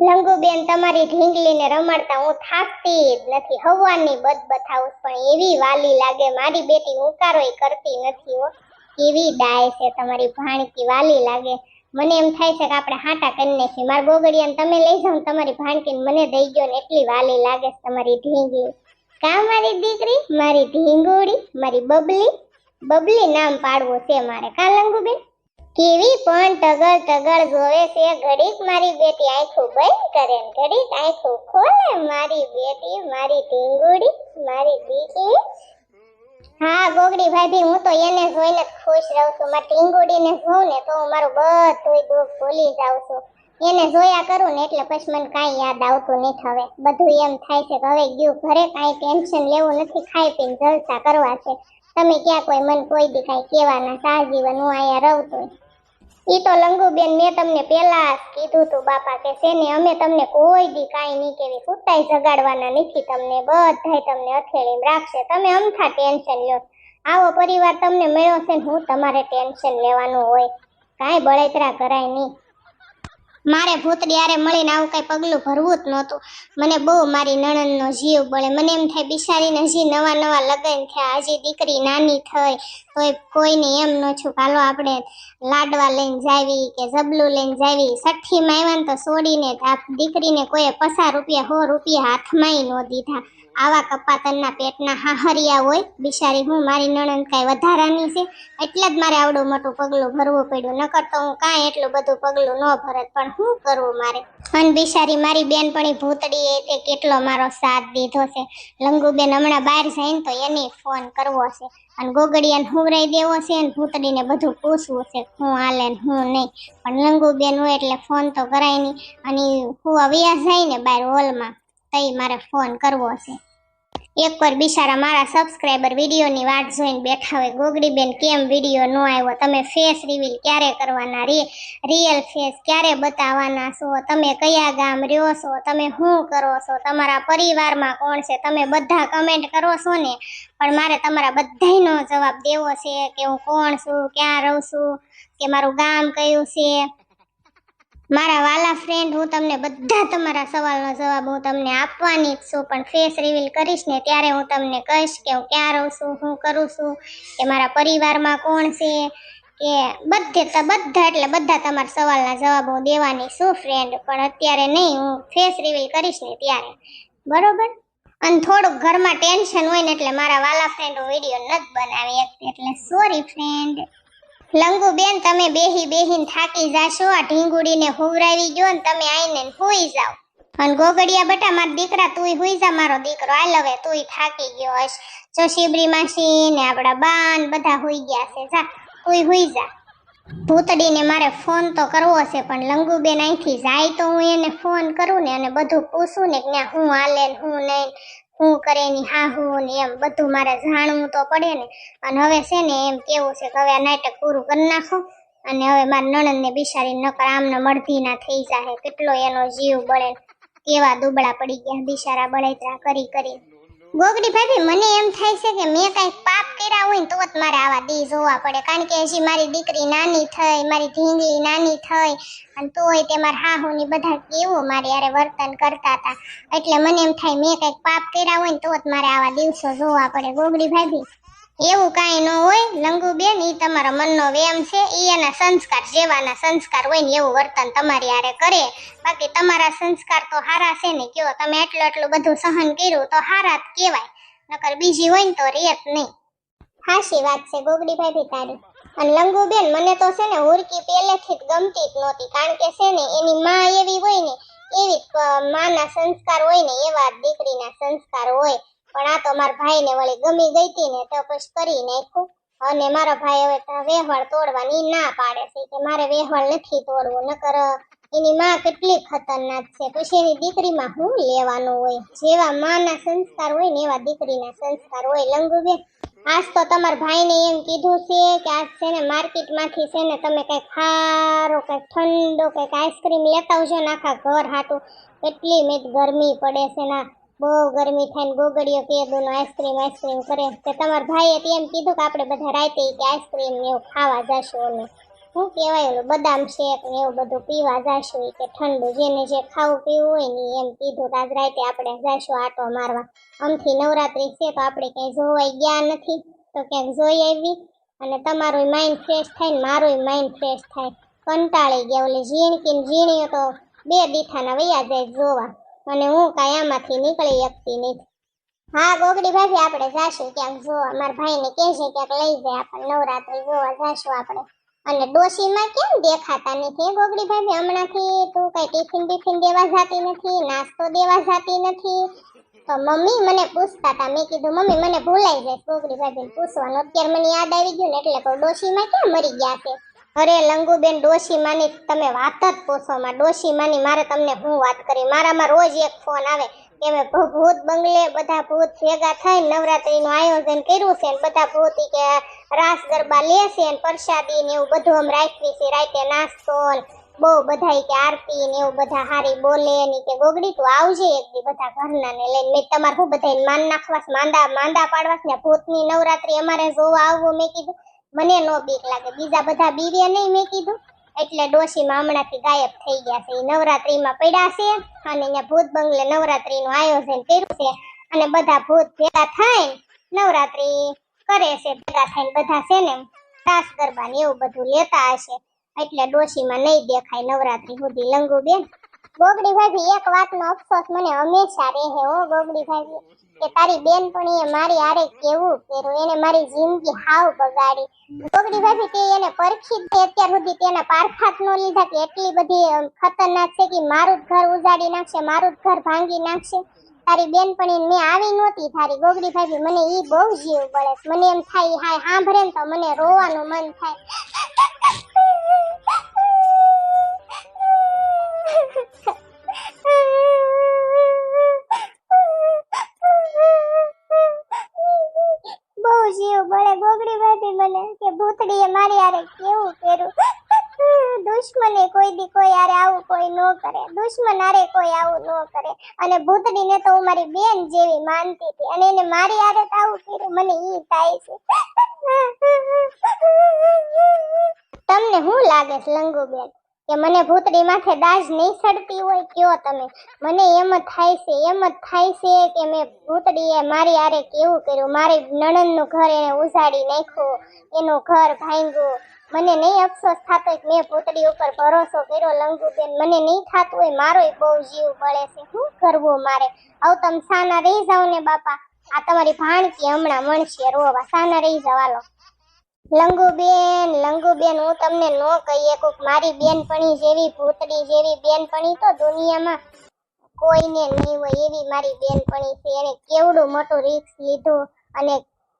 લંગુબેન તમારી ઢીંગલીને રમાડતા હું થાકતી જ નથી. હવાની બદ બતાવું પણ એવી વાલી લાગે, મારી બેટી ઉકારોય કરતી નથી હો. કેવી ડાય છે તમારી ભાણકી વાલી લાગે. મને એમ થાય છે કે આપણે હાટા કરી નાખીએ મારા ગોગડિયાને તમે લઈ જાઓ તમારી ભાણકીને મને દઈ ગયો ને એટલી વાલી લાગે છે તમારી ઢીંગલી. કા મારી દીકરી? મારી ઢીંગોળી, મારી બબલી. બબલી નામ પાડવું છે મારે. કા લંગુબેન કેવી પણ ટગર ટગર જોવે છે. ઘડીક મારી બેટી આંખું બંધ કરે ઘડીક આંખું ખોલે. મારી બેટી, મારી ઢીંગુડી મારી દીકરી. હા, ગોગડી ભાભી, હું તો એને જોઈને ખુશ રહું છું. મારી ટીંગુડીને જોઉં ને તો હું મારું બધું દુઃખ ભૂલી જાઉં છું. એને જોયા કરું ને એટલે પછી મને કાંઈ યાદ આવતું નથી હવે. બધું એમ થાય છે કે હવે ગયું. ઘરે કાંઈ ટેન્શન લેવું નથી. ખાઈ પીને જલસા કરવા છે. તમે ક્યાં કોઈ મને કોઈ દી કાંઈ કહેવાના. સાજીવન હું અહીંયા રહું છું ઈ તો લંગુબેન, મેં તમને જ કીધું તું બાપા કે છે ને, અમે તમને કોઈ દી કાંઈ નહીં કેવી કુતાઈ જગાડવાના નથી તમને, બધાય તમને અથેળીમાં રાખશે. તમે અમથા ટેન્શન લો. આવો પરિવાર તમને મળ્યો છે ને, હું તમારે ટેન્શન લેવાનું હોય. કાંઈ બળતરા કરાય નહીં. મારે ભૂતડી આરે મળીને આવું કઈ પગલું ભરવું જ નહોતું. મને બહુ મારી નણંદનો જીવ બળે. મને એમ થાય બિચારીને હજી નવા નવા લગ્ન થયા. હજી દીકરી નાની થઈ તોય કોઈને એમ ન છું કાલો આપણે લાડવા લઈને જાવી કે જબલું લઈને જાવી. સઠ્ઠીમાં આવ્યા ને તો છોડીને દીકરીને કોઈએ પચાસ રૂપિયા, સો રૂપિયા હાથમાંય ન દીધા. આવા કપાતનના પેટના હાહરિયા હોય, બિચારી હું, મારી નણંદ કાંઈ વધારાની છે, એટલે જ મારે આવડું મોટું પગલું ભરવું પડ્યું. નકર તો હું કાંઈ એટલું બધું પગલું ન ભરત, પણ શું કરવું મારે? અને બિચારી મારી બેનપણી ભૂતડીએ તે કેટલો મારો સાથ દીધો છે. લંગુબેન હમણાં બહાર જઈને તો એને ફોન કરવો છે. અને ગોગડિયાને હુવરાઈ દેવો છે અને ભૂતડીને બધું પૂછવું છે, હું હાલે ને હું નહીં. પણ લંગુબેન હોય એટલે ફોન તો કરાય નહીં. અને હું વ્યાસ જાય ને બહાર હોલમાં તઈ મારે ફોન કરવો છે. એકવાર બિચારા મારા સબસ્ક્રાઈબર વિડીયોની વાટ જોઈને બેઠા હોય, ગોગડીબેન કેમ વીડિયો ન આવ્યો? તમે ફેસ રિવીલ ક્યારે કરવાના? રી રિયલ ફેસ ક્યારે બતાવવાના છો? તમે કયા ગામ રહ્યો છો? તમે શું કરો છો? તમારા પરિવારમાં કોણ છે? તમે બધા કમેન્ટ કરો છો ને? પણ મારે તમારા બધાયનો જવાબ દેવો છે કે હું કોણ છું, ક્યાં રહું છું, કે મારું ગામ કયું છે? મારા વાલા ફ્રેન્ડ હું તમને બધા તમારા સવાલનો જવાબ હું તમને આપવાની જ છું, પણ ફેસ રિવીલ કરીશ ને ત્યારે હું તમને કહીશ કે હું ક્યાં રહું છું, હું કરું છું, કે મારા પરિવારમાં કોણ છે, કે બધે બધા એટલે બધા તમારા સવાલના જવાબ હું દેવાની છું ફ્રેન્ડ પણ અત્યારે નહીં, હું ફેસ રિવીલ કરીશ ને ત્યારે. બરોબર? અને થોડુંક ઘરમાં ટેન્શન હોય ને એટલે મારા વાલા ફ્રેન્ડ હું વીડિયો નથી બનાવી એટલે સોરી ફ્રેન્ડ લંગુ બેન તમે બેહી બેહીન થાકી જાશો, આ ઢીંગુડીને હુવરાવી ગયો ને તમે આઈને હુઈ જાવ અને ગોગડિયા બટા, મારા દીકરા, તુંય હુઈ જા, મારો દીકરો આ લવે તુંય થાકી ગયો હશ. જો શિબરી માસી ને આપણા બાન બધા હુઈ ગયા છે, જા, તુંય હુઈ જા. ભૂતડીને મારે ફોન તો કરવો છે, પણ લંગુબેન અહીંથી જાય તો હું એને ફોન કરું ને અને બધું પૂછું ને કે હું હાલે ને હું નહીં. હું કરે ની હા, હું ને એમ, બધું મારે જાણવું તો પડે ને. અને હવે છે ને એમ કેવું છે કે હવે આ નાટક પૂરું કરી નાખો. અને હવે મારા નણંદને બિચારી નકર આમને મળધીના થઈ જાય કેટલો એનો જીવ બળે કેવા દુબળા પડી ગયા બિચારા બળેતરા કરી કરી. ગોગડી ભાભી, મને એમ થાય છે કે મેં કાંઈક પાપ કર્યા હોય ને તો જ મારે આવા દી જોવા પડે. કારણ કે હજી મારી દીકરી નાની થઈ, મારી ઢીંગલી નાની થઈ, અને તોય તે મારા હાહુની બધા કેવું મારે યારે વર્તન કરતા હતા. એટલે મને એમ થાય, મેં કંઈક પાપ કર્યા હોય ને તો જ મારે આવા દિવસો જોવા પડે. ગોગડી ભાભી એવું કાંઈ ન હોય, લંગુબેન, ઈ તમારા મનનો વેમ છે, ઈ એના સંસ્કાર, જેવાના સંસ્કાર હોય ને એવું વર્તન તમારી હારે કરે. બાકી તમારા સંસ્કાર તો હારા છે ને, કયો તમે એટલું એટલું બધું સહન કર્યું તો હારા જ કહેવાય. નકર બીજી હોય ને તો રેત નહીં. હાશી વાત છે ગોગડીભાઈ ભી તારી. અને લંગુબેન, મને તો છે ને હુરકી પહેલેથી જ ગમતી જ નહોતી, કારણ કે છે ને, એની માં એવી હોય ને, એવી માના સંસ્કાર હોય ને, એવા દીકરીના સંસ્કાર હોય. પણ આ તો મારા ભાઈને વળી ગમી ગઈ હતી ને તો પછી કરી નાખ્યું. અને મારો ભાઈ હવે વેહવાળ તોડવાની ના પાડે છે કે મારે વેહવાળ નથી તોડવું, નકર એની માં કેટલી ખતરનાક છે. પછી એની દીકરીમાં હું લેવાનું હોય? જેવા માના સંસ્કાર હોય ને એવા દીકરીના સંસ્કાર હોય. લંગુબેન, આજ તો તમારા ભાઈને એમ કીધું છે કે આજ છે ને માર્કેટમાંથી છે ને તમે કંઈક ખારો કંઈક ઠંડો, કંઈક આઈસ્ક્રીમ લેતા આવજો ને આખા ઘર હાટું. કેટલી મેં ગરમી પડે છે ના બહુ ગરમી થાય ને ગોગડીઓ કે દોનો આઈસ્ક્રીમ આઈસ્ક્રીમ કરે. તો તમારા ભાઈએ તો એમ કીધું કે આપણે બધા રાતે કે આઈસ્ક્રીમ ને એવું ખાવા જશું અને શું કહેવાય ઓલું બદામ શેક ને એવું બધું પીવા જશું કે ઠંડુ જેને જે ખાવું પીવું હોય ને એમ કીધું કે આજ રાતે આપણે જાશું આટો મારવા. આમથી નવરાત્રી છે તો આપણે ક્યાંય જોવાઈ ગયા નથી. તો ક્યાંક જોઈ આવી અને તમારું માઇન્ડ ફ્રેશ થાય ને મારું માઇન્ડ ફ્રેશ થાય. કંટાળી ગયા ઓલી ઝીણકીને ઝીણીઓ તો બે દીઠાના વૈયા જાય જોવા. અને હું કાંઈ આમાંથી નીકળી શકતી નથી. હા, ગોગડી ભાભી, આપણે જાશું ક્યાંક જોવા. મારા ભાઈને કહેશે ક્યાંક લઈ જાય આપણે. નવરાત્રી જોવા જાશું આપણે. અને ડોશીમાં કેમ દેખાતા નથી ગોગડી ભાભી? હમણાંથી તું કઈ ટિફિન ટિફિન દેવા જાતી નથી, નાસ્તો દેવા જાતી નથી. તો મમ્મી મને પૂછતા હતા. મેં કીધું, મમ્મી, મને ભૂલાઈ જાય ગોગડી ભાભીને પૂછવાનું. અત્યારે મને યાદ આવી ગયું ને, એટલે કહું ડોશીમાં ક્યાં મરી ગયા છે? અરે લંગુબેન, ડોશીમાની તમે વાત જ પૂછો માં ડોશીમાની મારે તમને હું વાત કરી? મારામાં રોજ એક ફોન આવે કે મેં ભૂત બંગલે બધા ભૂત ભેગા થઈને નવરાત્રીનું આયોજન કર્યું છે ને બધા ભૂત કે રાસ ગરબા લેશે ને પ્રસાદી ને એવું બધું આમ રાખવી છે. રાતે નાસ્તો ને બહુ બધા કે આરતી ને એવું બધા હારી બોલે ને કે ગોગડી, તું આવજે એક દી બધા ઘરના ને લઈને. મેં તમારે હું બધા માન નાખવાસ? માંદા માંદા પાડવાસ ને ભૂતની નવરાત્રી અમારે જોવા આવવું મેં કીધું. મને નો બીક લાગે. બીજા બધા બીવે નહીં મેં કીધું, એટલે ડોશીમાં હમણાંથી ગાયબ થઈ ગયા છે. એ નવરાત્રીમાં પડ્યા છે અને અહીંયા ભૂત બંગલે નવરાત્રીનું આયોજન કર્યું છે અને બધા ભૂત ભેગા થાય નવરાત્રી કરે છે, ભેગા થઈને બધા છે ને તાસ ગરબા ને એવું બધું લેતા હશે. એટલે ડોશીમાં નહીં દેખાય નવરાત્રી સુધી. લંગુ બેન ગોગડી ભાભી એક વાતનો અફસોસ મને હંમેશા રહે હો ગોગડી ભાભી કે તારી બેનપણીએ મારી આરે કેવું કર્યું? એને મારી જિંદગી હાવ બગાડી. ગોગડી ભાભી તે એને પરખી દે. અત્યાર સુધી તેના પારખાત નો લીધા કે એટલી બધી ખતરનાક છે કે મારું જ ઘર ઉજાડી નાખશે, મારું જ ઘર ભાંગી નાખશે. તારી બેનપણી મેં આવી નહોતી તારી ગોગડી ભાભી મને ઈ બહુ જીવ પડે મને એમ થાય હાય સાંભળે તો મને રોવાનું મન થાય. બહુ જીવ બળે ગોગડી ભાભી મને કે ભૂતડીએ મારી આરે કેવું કર્યું? દુશ્મને કોઈ દી કોઈ આરે આવું કોઈ ન કરે. દુશ્મન આરે કોઈ આવું ન કરે. અને ભૂતડીને તો હું મારી બેન જેવી માનતી હતી. અને એને મારી આરે તો આવું કર્યું. મને ઈ થાય છે. તમને શું લાગે છે, લંગુબેન? કે મને ભૂતડી માથે દાજ નહીં સડતી હોય, કયો તમે? મને એમ જ થાય છે, એમ જ થાય છે કે મેં ભૂતડીએ મારી આરે કેવું કર્યું? મારી નણંદનું ઘર એને ઉજાડી નાખ્યું, એનું ઘર ભાંગ્યું. મને નહીં અફસોસ થતો કે મેં ભૂતડી ઉપર ભરોસો કર્યો, લંગુબેન. મને નહીં થતું હોય, મારોય બહુ જીવ પડે છે. શું કરવું મારે? આવું તમે સાના રહી જાવ ને, બાપા. આ તમારી ભાણકી હમણાં મળશે રોવા. સાના રહી જાવ હાલો. લંગુબેન લંગુબેન હું તમને નો કહીએ કોક મારી બેનપણી જેવી ભૂતડી જેવી બેનપણી તો દુનિયામાં કોઈને નહીં હોય એવી મારી બેનપણી છે. એને કેવડું મોટું રિસ્ક લીધું અને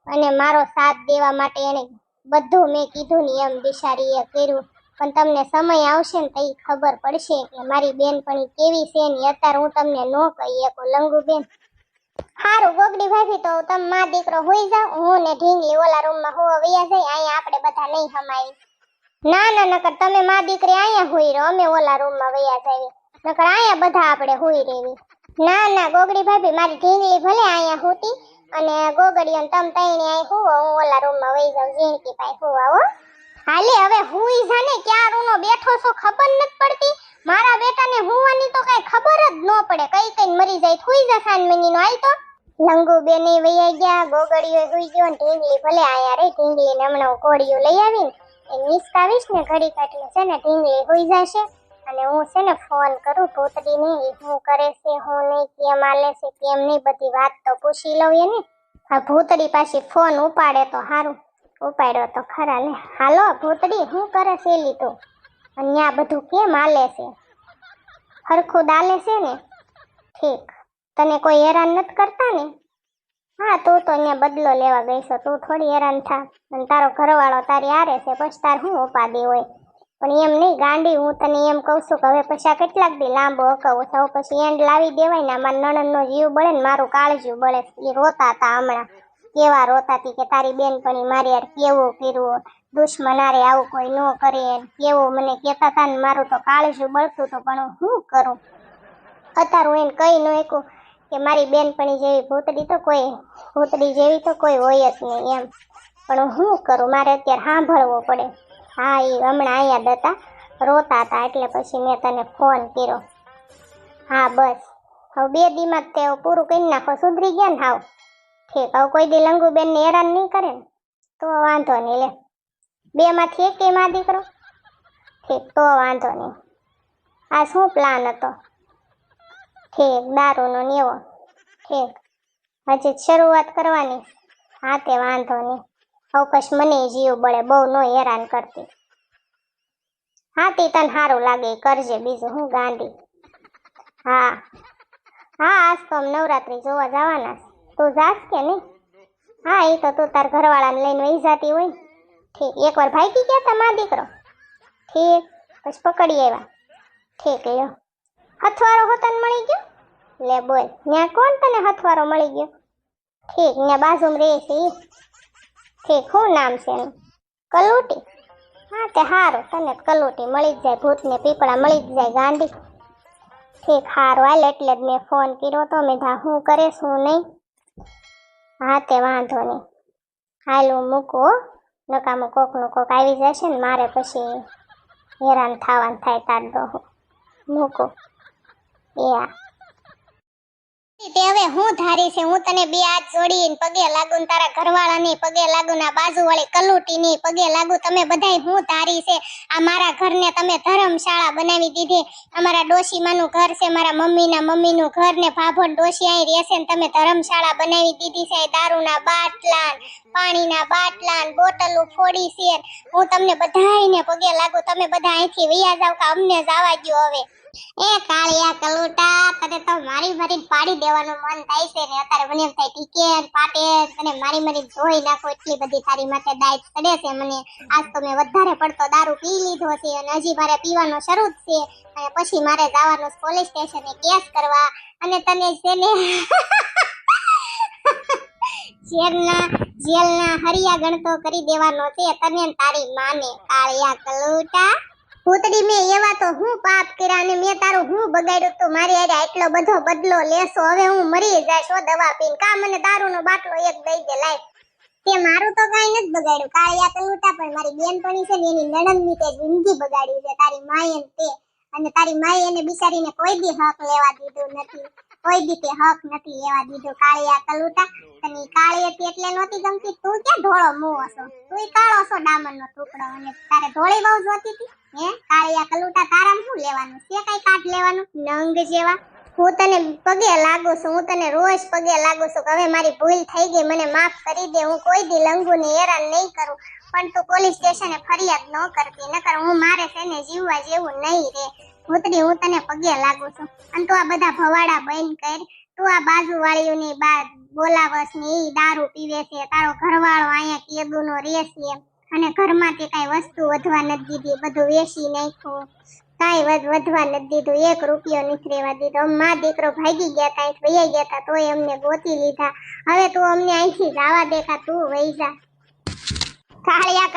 અને મારો સાથ દેવા માટે એને બધું મેં કીધું ને એમ બિચારીએ કર્યું. પણ તમને સમય આવશે ને તો ખબર પડશે કે મારી બેનપણી કેવી છે ને અત્યારે હું તમને નો કહી શકું. લંગુબેન હારું, ગોગડી ભાભી, તો તમે માં દીકરો હોઈ જાવ હું ને ઢીંગલી ઓલા રૂમમાં હોવા વયા જાય અહીંયા આપણે બધા નહીં હમાઈ ના ના, નકર તમે માં દીકરી અહીંયા હોઈ રહો. અમે ઓલા રૂમમાં વયા જાવી નકર અહીંયા બધા આપણે હોઈ રહેવી ના ના, ગોગડી ભાભી, મારી ઢીંગલી ભલે અહીંયા હોતી, અને ગોગડીઓ ને તમ તઈને અહીં હોવો, હું ઓલા રૂમમાં વહી જાઉં, ઝીણકી પાસે હોવા, હો. હાલે, હવે હુઈ જાને ક્યાં રૂનો બેઠો છો ખબર નથી પડતી. મારા બેટાને હુવાની તો કઈ ખબર જ ન પડે. કઈ કઈ મરી જાય, હુઈ જા સાનમની નો હાલ તો. લંગુ બેને વૈયા ગયા ગોગડીઓ હુઈ ગયો ને ઢીંગલી ભલે આયા રે ઢીંગલી ને હમણાં કોળીઓ લઈ આવીને. એ નિસકાવીશ ને, ઘડી એટલે છે ને ઢીંગલી હોઈ જશે. અને હું છે ને ફોન કરું, ભૂતડીને એ શું કરે છે, હું નહીં, કેમ આલે છે, કેમ નહીં, બધી વાત તો પૂછી લઉં એને. આ ભૂતડી પાછી ફોન ઉપાડે તો સારું ઉપાડ્યો તો ખરા લે. હાલો, ભૂતડી શું કરે છે લીધું અને ત્યાં બધું કેમ આલે છે? હરખું દાલે છે ને? ઠીક. તને કોઈ હેરાન નથી કરતા ને? હા, તું તો અહીંયા બદલો લેવા ગઈ છો તું થોડી હેરાન થા. અને તારો ઘરવાળો તારી આરે છે, પછી તાર શું ઉપાધિ હોય? પણ એમ નહીં, ગાંડી, હું તને એમ કહું છું કે હવે પછી કેટલાક દી લાંબો હકાવું છે પછી એન્ડ લાવી દેવાય ને મારા નણંદનો જીવ બળે ને મારું કાળજું બળે. એ રોતા હતા હમણાં. કેવા રોતા હતી કે તારી બેનપણી મારી યાર કેવું કર્યું દુશ્મનારે આવું કોઈ ન કરે. કેવું મને કહેતા હતા ને, મારું તો કાળજું બળતું હતું, પણ હું કરું? અત્યારે હું એને કહી ન શકું. કે મારી બેનપણી જેવી ભૂતડી તો કોઈ ભૂતડી જેવી તો કોઈ હોય જ નહીં એમ. પણ હું કરું? મારે અત્યારે સાંભળવો પડે. હા એ હમણાં અહીંયા હતા. રોતા હતા એટલે પછી મેં તને ફોન કર્યો. હા, બસ. હવે બે દીમાં તેઓ પૂરું કરી નાખો. સુધરી ગયા ને હાવ. ઠીક. હવે કોઈ દી લંગુબેન ને હેરાન નહીં કરે ને. તો વાંધો નહીં, લે. બે માંથી એક એમાં દીકરો? ઠીક, તો વાંધો નહીં. આ શું પ્લાન હતો? ઠીક, દારૂનો નેવો ઠીક. હજી શરૂઆત કરવાની. હા તે વાંધો નહીં. અવકાશ મને જીવ બળે બહુ નો હેરાન કરતી. હા તે તને સારું લાગે કરજે બીજું હું ગાંધી હા. હા, આજ તો અમે નવરાત્રી જોવા જવાના તું જાસ કે નહીં? હા એ તો તું તાર ઘરવાળાને લઈને વહી જતી હોય ઠીક. એકવાર ભાગી ગયા તા મા દીકરો? ઠીક. પછી પકડી આવ્યા. ઠીક, લ્યો. હો હોતન મળી ગયો? લે બોલ ત્યાં કોણ તને હથવારો મળી ગયો? ઠીક ને બાજુમાં રહે છે ઠીક, શું નામ છે એનું? કલોટી? હા, તે સારું તને કલોટી મળી જ જાય, ભૂતને પીપળા મળી જ જાય, ગાંડી. ઠીક સારું હાલ, એટલે જ મેં ફોન કર્યો તો મેં ધા શું કરે શું નહીં? હા, તે વાંધો નહીં. હાલ, હું મૂકું નકામું કોકનું કોક આવી જશે ને, મારે પછી હેરાન થવાનું થાય, તાર ડોહું મૂકો. એ હા તે હવે હું ધારી છે, હું તને બે હાથ જોડીને પગે લાગુ ને તારા ઘરવાળાની પગે લાગુ ના બાજુવાળી કલુટીની પગે લાગુ, તમે બધાય હું ધારી છે, આ મારા ઘરને તમે ધર્મશાળા બનાવી દીધી. અમારા ડોશીમાનું ઘર છે, મારા મમ્મીના મમ્મીનું ઘર ને ભાભણ ડોશી અહીં રહેશે ને તમે ધર્મશાળા બનાવી દીધી છે દારૂના બાટલા પાણીના બાટલા બોટલો ફોડી છે હું તમને બધાયને પગે લાગુ, તમે બધા અહીંથી વૈયા જાવ કે અમને જવા દો હવે. એ કાળિયા કલુટા, તને તો મારી મારી પાડી દેવાનું મન થાય છે ને, અત્યારે મને એમ થાય ટીકે પાટે તને મારી મારી ધોઈ નાખો એટલી બધી તારી માથે દાય ચડે છે મને. આજ તો મેં વધારે પડતો દારૂ પી લીધો છે અને હજી મારે પીવાનો શરૂ જ છે. અને પછી મારે જવાનું પોલીસ સ્ટેશને કેસ કરવા અને તને છે ને જેલના જેલના હરિયા ગણતો કરી દેવાનો છે, તને તારી માને. કાળિયા કલુટા ભૂતડી મેં એવા તો હું પાપ કર્યા અને મેં તારું હું બગાડ્યું તું મારી હારે એટલો બધો બદલો લેશો? હવે હું મરી જાય છો દવા પીને. કા મને દારૂનો બાટલો એક દઈ દે, લાય. તે મારું તો કાઈ નથી બગાડ્યું. કાળિયા કલુટા પણ મારી બેનપણી છે ને એની નણંદની તે જિંદગી બગાડી છે. તારી માએ ને તે. અને તારી માએ એને બિચારીને કોઈ દી હક લેવા દીધું નથી. કોઈ દી હક નથી લેવા દીધું કાળિયા કલુટા તને કાળી હતી એટલે નહોતી ગમતી. તું ક્યાં ધોળો મું હશો? તું કાળો છો ડામરનો ટુકડો. અને તારે ધોળી બહુ જોતી હતી હે? કાળિયા કલુટા તારા શું લેવાનું? છે કઈ કાટ લેવાનું? નંગ જેવા? હું તને પગે લાગુ છું. હું તને રોજ પગે લાગુ છું હવે મારી ભૂલ થઈ ગઈ. મને માફ કરી દે. હું કોઈ દી લંગુને હેરાન નહીં કરું. પણ તું પોલીસ સ્ટેશને ફરિયાદ ન કરતી. નકર હું મારે છે ને જીવવા જેવું નહીં રે. ભૂતડી હું તને પગે લાગુ છું. અને તું આ બધા ભવાડા બંધ કર. તું આ બાજુવાળીઓની બા બોલાવસ ને ઈ દારૂ પીવે છે. તારો ઘરવાળો અહીંયા કેદુનો રહેશે અને ઘરમાં તે વસ્તુ વધવા નથી દીધી. બધું વેચી નાખ્યું. કાંઈ વધવા નથી દીધું. એક રૂપિયો નથી રહેવા દીધો. મા દીકરો ભાગી ગયા તા વહી ગયા તા તોય અમને ગોતી લીધા. હવે તું અમને અહીંથી જવા દેખા તું વહી જા. કાળિયા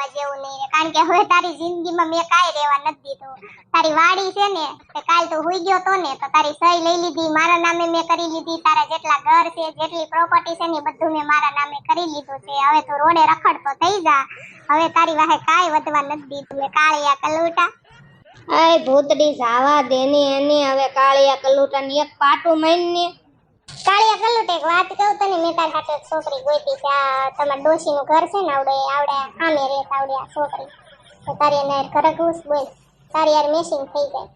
જીવવા જેવું નહીં કારણ કે હવે તારી જિંદગીમાં મેં કાંઈ રહેવા નથી દીધું. તારી વાડી છે ને, તે કાલ તો હુઈ ગયો તો ને, તો તારી સહી લઈ લીધી, મારા નામે મેં કરી લીધી, તારા જેટલા ઘર છે, જેટલી પ્રોપર્ટી છે ને બધું મેં મારા નામે કરી લીધું છે. હવે તું રોડે રખડતો થઈ જા. હવે તારી વાહે કાંઈ વધવા નથી દીધું. કાળિયા કલુટા. આય ભૂતડી, જાવા દેની એની. હવે કાળિયા કલુટાની એક પાટું મારીને કાળિયા કલુટ એક વાત કહું તને? મેં તારા હાથે છોકરી ગોતી છે આ તમારા ડોશીનું ઘર છે ને આવડે આવડે આમે રે, આવડે આ છોકરી. તો તારી એને ઘરે બોલ. તારી યાર મેસિંગ થઈ જાય.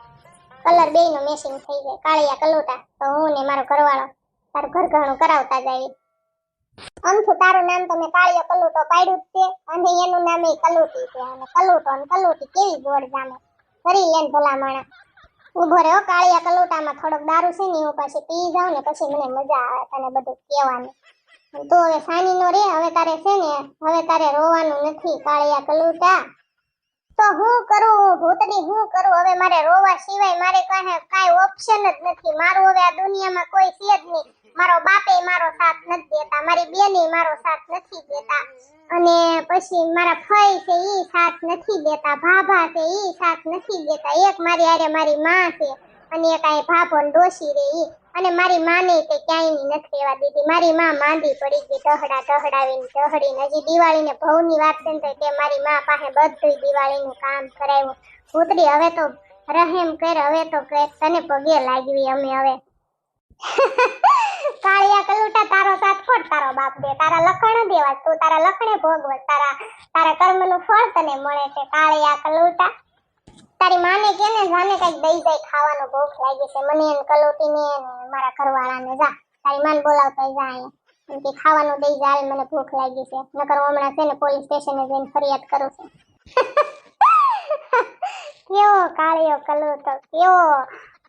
કલર બેયનો મેસિંગ થઈ જાય. કાળિયા કલુટા. તો હું ને મારો ઘરવાળો તારું ઘર ઘણું કરાવતા જાય અમથું તારું નામ તો મેં કાળિયો કલુટો પાડ્યું જ છે અને એનું નામ એ કલુટી છે. અને કલુટો અને કલુટી કેવી ગોળ જામે. કરી લેન ભલા માણા ઊભો રહ્યો, કાળિયા કલોટામાં થોડોક દારૂ છે ને હું પછી પી જાઉં ને પછી મને મજા આવે તને બધું કહેવાની. તો હવે સાની નો રે, હવે તારે છે ને, હવે તારે રોવાનું નથી, કાળિયા કલોટા. તો હું કરું ભૂતડી હું કરું, હવે મારે રોવા સિવાય મારે કાંઈ કાંઈ ઓપ્શન જ નથી. મારું હવે આ દુનિયામાં કોઈ છે જ નહીં. મારો બાપે મારો સાથ નથી દેતા, મારી બેને મારો સાથ નથી દેતા. અને પછી મારા ફઈ છે એ સાથ નથી દેતા, ભાભા છે એ સાથ નથી દેતા. એક મારી અરે મારી માં છે અને એક આ ભાભો ડોશી રે ઈ. અને મારી માને તે ક્યાંય નથી રહેવા દીધી મારી માં માંદી પડી ગઈ ટહડા ટહડાવીને ટહડીને હજી દિવાળીને ભવની વાત છે ને તે મારી માં પાસે બધું દિવાળીનું કામ કરાવ્યું. ભૂતડી હવે તો રહેમ કર, હવે તો કર. તને પગે લાગવી અમે હવે. કાળિયા કલુટા, તારો સાથ ખોટ, તારો બાપ દે તારા લખણ દેવા, તું તારા લખણે ભોગવ તારા તારા કર્મનું ફળ તને મળે છે, કાળિયા કલુટા. તારી માને કે જાને કંઈક દઈ જાય, ખાવાનો ભૂખ લાગી છે, મને એને કલોટી ને મારા ઘરવાળાને જા, તારી માન બોલાવતા જા એમ કે ખાવાનું દઈ જાય મને ભૂખ લાગી છે. નકર હમણાં છે ને પોલીસ સ્ટેશને જઈને ફરિયાદ કરું છું. કેવો કાળિયો કલુટો, કેવો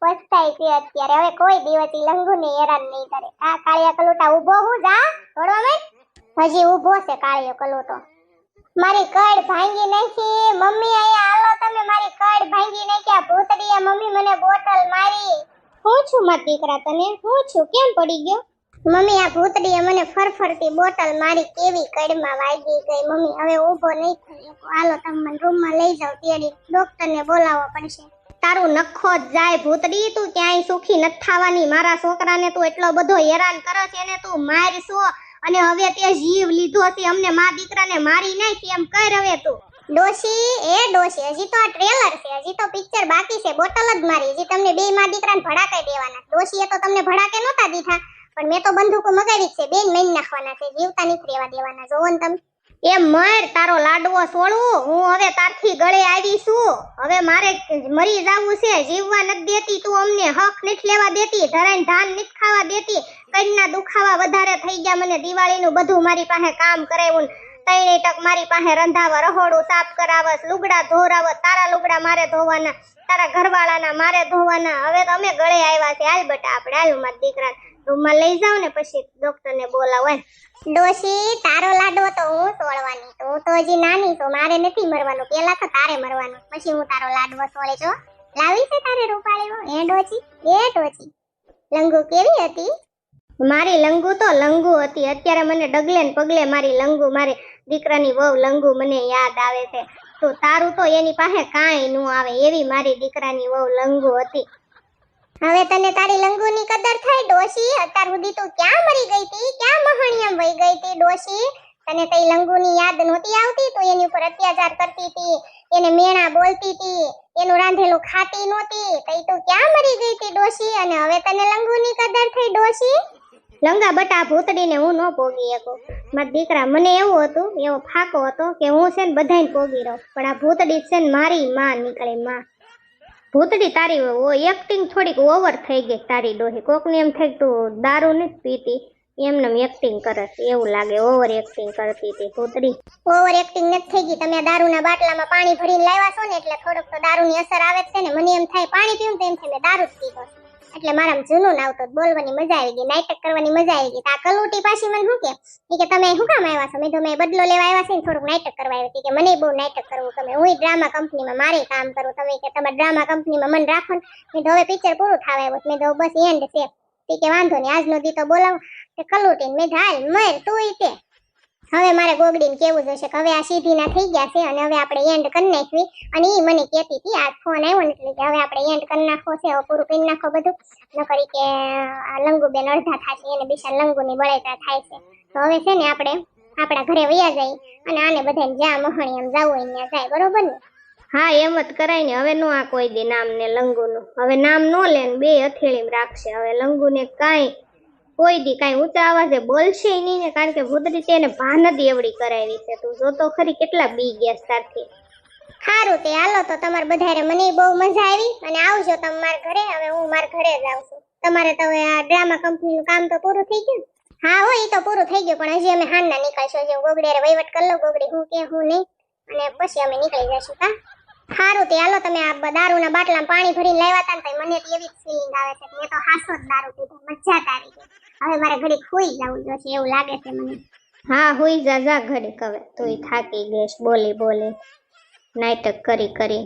પસ્તાય છે અત્યારે. હવે કોઈ દિવસ લંગુ ને હેરાન નહીં કરે. આ કાળિયા કલોટા ઊભો હું જા. થોડો મેં હજી ઊભો છે કાળિયો કલોટો. મારી કડ ભાંગી નાખી. મમ્મી અહીંયા હાલો તમે. મારી કડ ભાંગી નાખ્યા ભૂતડીએ મમ્મી મને બોટલ મારી. હું છું માર દીકરા તને? હું છું. કેમ પડી ગયો? મમ્મી આ ભૂતડીએ મને ફરફરતી બોટલ મારી કેવી કડમાં વાગી ગઈ. મમ્મી હવે ઊભો નહીં થઈ હાલો તમે મને રૂમમાં લઈ જાઓ. ત્યારે ડોક્ટરને બોલાવવો પડશે. તારું નખો જ જાય ભૂતડી તું ક્યાંય સુખી નથી થવાની. મારા છોકરાને તું એટલો બધો હેરાન કરે છે ને તું મારશો. અને હવે તે જીવ લીધો છે, અમને મા દીકરાને મારી નાખી, એમ કર હવે તું. ડોશી, એ ડોશી, હજી તો આ ટ્રેલર છે, હજી તો પિક્ચર બાકી છે બોટલ જ મારી. હજી તમને બે મા દીકરાને ભડાકે દેવાના. ડોશીએ તો તમને ભડાકે નહોતા દીધા. પણ મેં તો બંદૂકો મગાવી છે બેન મેન નાખવાના છે, જીવતા નથી રહેવા દેવાના. જોવો ને તમે. એ મર, તારો લાડવો છોડવું હું હવે તારથી ગળે આવી છું. હવે મારે મરી જાવું છે, જીવવા નથી દેતી, તું અમને હક નથી લેવા દેતી, ધરાઈને ધાન નથી ખાવા દેતી. કઈના દુખાવા વધારે થઈ ગયા મને દિવાળીનું બધું મારી પાસે કામ કરાવ્યું. તૈણે ટક મારી પાસે રંધાવા, રહોડું સાફ કરાવસ, લુગડા ધોરાવ, તારા લુગડા મારે ધોવાના, તારા ઘરવાળાના મારે ધોવાના. હવે તો અમે ગળે આવ્યા છે હાલ બટા, આપણે હાલ મારા દીકરા રૂમમાં લઈ જાવ ને પછી ડોક્ટરને બોલાવો. ડોશી, તારો લાડો તો હું સોળવાની હું તો હજી નાની તો મારે નથી મરવાનું. પેલા તો તારે મરવાનું. પછી હું તારો લાડવો સોળે છો. લાવી છે તારે રૂપાળીઓ? એ ડોચી એ ડોચી લંગુ કેવી હતી? મારી લંગુ તો લંગુ હતી. અત્યારે મને ડગલે ને પગલે મારી લંગુ, મારી દીકરાની વહુ લંગુ મને યાદ આવે છે. તો તારું તો એની પાસે કાંઈ ન આવે. એવી મારી દીકરાની વહુ લંગુ હતી. હવે તને તારી લંગુની કદર થઈ, ડોશી? અત્યાર સુધી તું ક્યાં મરી ગઈ હતી? ક્યાં મહાણિયમ વહી ગઈ હતી, ડોશી? તને તઈ લંગુની યાદ નહોતી આવતી? તું એની ઉપર અત્યાચાર કરતી હતી, એને મેણા બોલતી હતી, એનું રાંધેલું ખાતી નહોતી. તઈ તું ક્યાં મરી ગઈ હતી, ડોશી? અને હવે તને લંગુની કદર થઈ, ડોશી? લંગા બટા ભૂતડીને હું ન પોગી શકું. મારા દીકરા મને એવું હતું, એવો ફાકો હતો કે હું છે ને બધાને પોગી રહું. પણ આ ભૂતડી છે ને મારી માં નીકળી માં. ભૂતડી તારી એક્ટિંગ થોડીક ઓવર થઈ ગઈ તારી ડોહી. કોકને એમ થઈ તું દારૂ નથી પીતી, એમને એક્ટિંગ કરે એવું લાગે ઓવર એક્ટિંગ કરતી હતી ભૂતડી. ઓવર એક્ટિંગ નથી થઈ ગઈ. તમે દારૂના બાટલામાં પાણી ભરીને લાવ્યા છો ને એટલે થોડુંક તો દારૂની અસર આવે છે ને. મને એમ થાય પાણી પીવું તો એમ થાય મેં દારૂ જ પીધો. એટલે મારામાં જૂનું નાવ તો બોલવાની મજા આવી ગઈ, નાટક કરવાની મજા આવી ગઈ. તો આ કલુટી પાછી મને શું કે? કે તમે શું કામ આવ્યા છો? મેં તો મેં બદલો લેવા આવ્યા છે ને થોડુંક નાટક કરવા આવી કે મને બહુ નાટક કરવું તમે હું ડ્રામા કંપનીમાં મારે કામ કરું તમે કે તમે ડ્રામા કંપનીમાં મને રાખો ને. મેં તો હવે પિક્ચર પૂરું થવા આવ્યું મેં તો બસ એન્ડ છે. ઈ કે વાંધો નહીં, આજનો દી તો કે તે કલુટી મેં ઢાલ મર, તું તે. હવે મારે ગોગડીને કેવું જોશે કે હવે આ સીધીના થઈ ગયા છે અને હવે આપણે એન્ડ કરી નાખવી. અને એ મને કહેતી હતી, આ ફોન આવ્યો ને એટલે કે હવે આપણે એન્ડ કરી નાખવો છે, હવે પૂરું કરી નાખો બધું. ન કરી કે, આ લંગુબેન અડધા થશે એને બીજા લંગુની બળેતા થાય છે. તો હવે છે ને આપણે આપણા ઘરે વયા જઈ અને આને બધાને જ્યાં મહણી એમ જવું હોય ત્યાં જાય, બરોબર ને? હા, એમ જ કરાય ને. હવે નો આ કોઈ દે નામ ને લંગુનું. હવે નામ નો લે ને, બે હથેળીમાં રાખશે. હવે લંગુને કાંઈ કોઈ દી કાંઈ ઊંચા અવાજે બોલશે નહીં ને, કારણ કે ભૂતરી તેને ભાન જ એવડી કરાવી છે. તું જોતો ખરી કેટલા બી ગયા છે સારું તે, હાલો તો તમારે બધારે મને બહુ મજા આવી અને આવજો તમે મારા ઘરે, હવે હું મારા ઘરે જ આવું છું. તમારે તો હવે આ ડ્રામા કંપનીનું કામ તો પૂરું થઈ ગયું. હા, હો એ તો પૂરું થઈ ગયું, પણ હજી અમે હાંજના નીકળશું. હું ગોગડીયારે વહીવટ કરી લો ગોગડી હું કે હું નહીં. અને પછી અમે નીકળી જશું હા સારું તે, હાલો તમે આ દારૂના બાટલામાં પાણી ભરીને લાવ્યા હતા ને મને એવી જ ફિલિંગ આવે છે મેં તો હાસો જ દારૂ પીધો, મજા જ આવી ગઈ. હવે મારે ઘડી હોઈ જવું જોશે એવું લાગે છે મને. હા, હોઈ જા જા ઘડીક હવે. તું થાકી ગઈશ બોલી બોલી. નાટક કરી કરી.